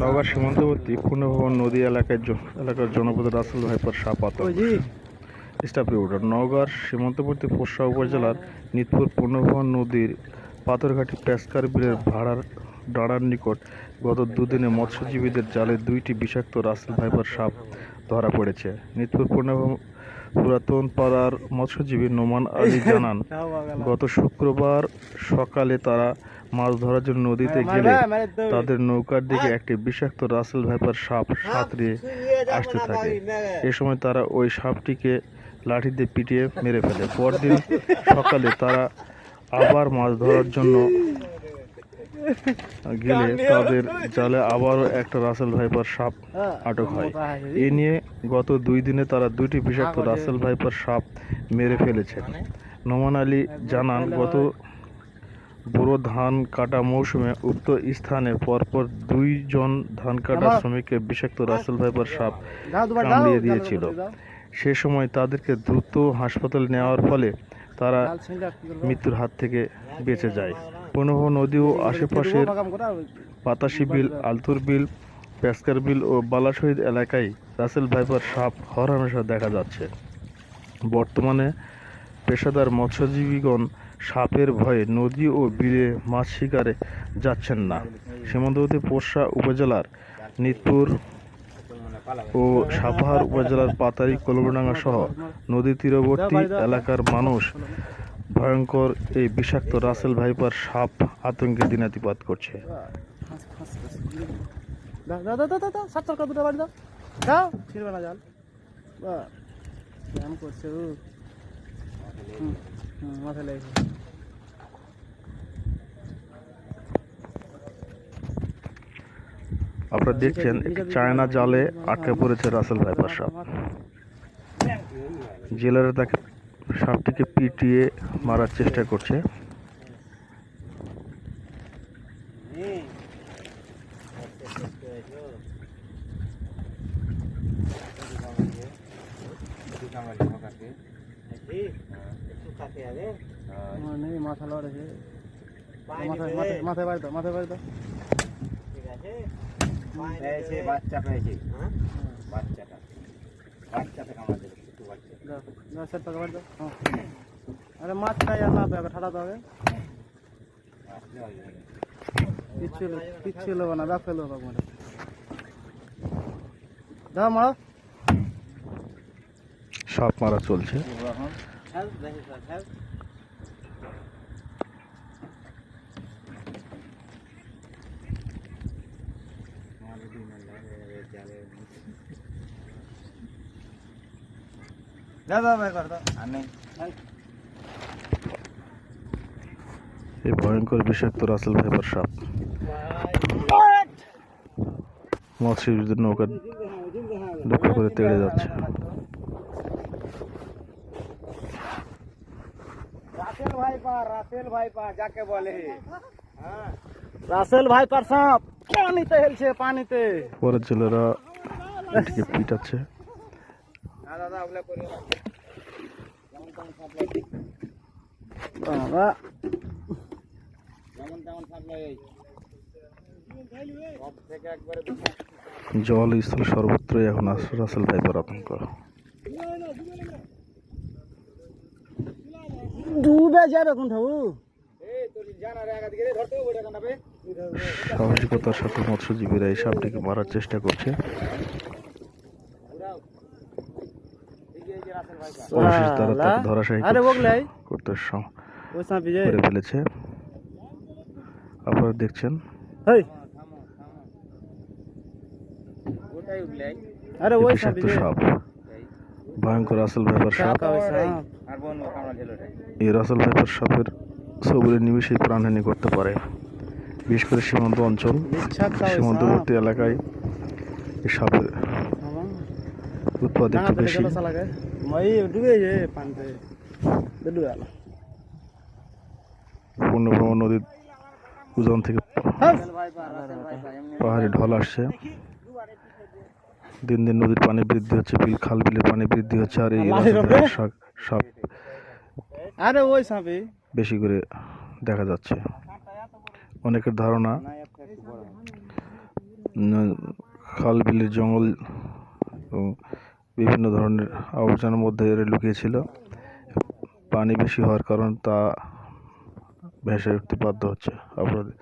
নওগাঁ সীমান্তবর্তী পূর্ণভবন নদী এলাকায় এলাকার জনপদ রাসেল ভাইপার সাপ আতঙ্ক। স্টাফ রিপোর্টার নওগাঁর সীমান্তবর্তী পোষা উপজেলার নিতপুর পূর্ণভবন নদীর পাথরঘাটি পেস্কার বিলের ভাড়ার ডাড়ার নিকট গত দুদিনে মৎস্যজীবীদের জালে দুইটি বিষাক্ত রাসেল ভাইপার সাপ ধরা পড়েছে। নিতপুর পূর্ণভবন পুরাতন পাড়ার মৎস্যজীবী নোমান আলী জানান গত শুক্রবার সকালে তারা মাছ ধরার জন্য নদীতে গেলে তাদের নৌকার দিকে একটি বিষাক্ত রাসেল ভাইপার সাপ সাঁতরে আসতে থাকে। এ সময় তারা ওই সাপটিকে লাঠি দিয়ে পিটিয়ে মেরে ফেলে। পরদিন সকালে তারা আবার মাছ ধরার জন্য গেলে তাদের জালে আবারও একটা রাসেল ভাইপার সাপ আটক হয়। এ নিয়ে গত দুই দিনে তারা দুইটি বিষাক্ত রাসেল ভাইপার সাপ মেরে ফেলেছে। নোমান আলী জানান গত বোরো ধান কাটা মৌসুমে উক্ত স্থানে পরপর দুইজন ধান কাটা শ্রমিককে বিষাক্ত রাসেল ভাইপার সাপ কামড়িয়ে দিয়েছিল। সে সময় তাদেরকে দ্রুত হাসপাতালে নেওয়ার ফলে তারা মৃত্যুর হাত থেকে বেঁচে যায়। পুনঃ নদী ও আশেপাশের পাতাশি বিল আলতুর বিল পেস্কার বিল ও বালাশহীদ এলাকায় রাসেল ভাইপার সাপ হরহামেশা দেখা যাচ্ছে। বর্তমানে পেশাদার মৎস্যজীবীগণ সাপের ভয়ে নদী ও বিলে মাছ শিকারে যাচ্ছেন না। সীমান্তবর্তী পোষা উপজেলার নিতপুর ও সাপাহার উপজেলার পাতারি কলমডাঙ্গা সহ নদী তীরবর্তী এলাকার মানুষ ভয়ঙ্কর এই বিষাক্ত রাসেল ভাইপার সাপ আতঙ্কে দিনাতিপাত করছে। আপনারা দেখছেন চায়না জালে আটকে পড়েছে রাসেল ভাইপার সাপ। জেলারা তাকে সাপটিকে পিটিয়ে মারার চেষ্টা করছে। মাথা লড়েছে মাথায় মাথায় মাথায় বাড়ি দাও বাড়ি দাও পেয়েছে বাচ্চা পেয়েছে। বাচ্চাটা। বাচ্চাটা কামাতে দাও দাও দাও হ্যাঁ আরে মাছ খাই আর না পাবে ঠাড়া হবে কিচ্ছু লোক না দাও মারো সাপ মারা চলছে। হ্যাঁ দেখি স্যার কর এই ভয়ঙ্কর বিষাক্ত রাসেল ভাইপার সাপ। মৎস্যজীবীদের নৌকা লক্ষ্য করে তেড়ে যাচ্ছে। রাসেল ভাইপা রাসেল ভাইপা যাকে বলে। হ্যাঁ। রাসেল ভাই পার সাপ পানিতে হেলছে পানিতে। পরের ছেলেরা পিটাচ্ছে। বাবা। জল স্থল সর্বত্রই এখন রাসেল ভাইপার আতঙ্ক ডুবে যাবে কোন কান্দাবে সাহসিকতার সাথে মৎস্যজীবীরা এই সাপটিকে মারার চেষ্টা করছে ঘুরাও এই যে এই যে রাসেল ভাইপা অবশেষে তারা তাকে ধরাশায়ী করতে- করে ফেলেছে। আপনারা দেখছেন। বিষাক্ত সাপ ভয়ঙ্কর সাপ দিল ওটাই। এই রাসেল সাপের প্রাণহানি করতে পারে। বিশেষ করে সীমান্ত অঞ্চল সীমান্তবর্তী এলাকায় এই সাপের উৎপাদ একটু বেশি। নদীর উজান থেকে এমনি পাহাড়ি ঢল আসছে। দিন দিন নদীর পানি বৃদ্ধি হচ্ছে বিল খাল বিলের পানি বৃদ্ধি হচ্ছে আর এই সাপ- সাপ আরে ওই সাপি। বেশি করে দেখা যাচ্ছে। অনেকের ধারণা হয় খাল বিলের জঙ্গল এবং বিভিন্ন ধরনের আবর্জনার মধ্যে এরা লুকিয়েছিল। পানি বেশি হওয়ার কারণ তা ভেসে উঠতে বাধ্য হচ্ছে আপনাদের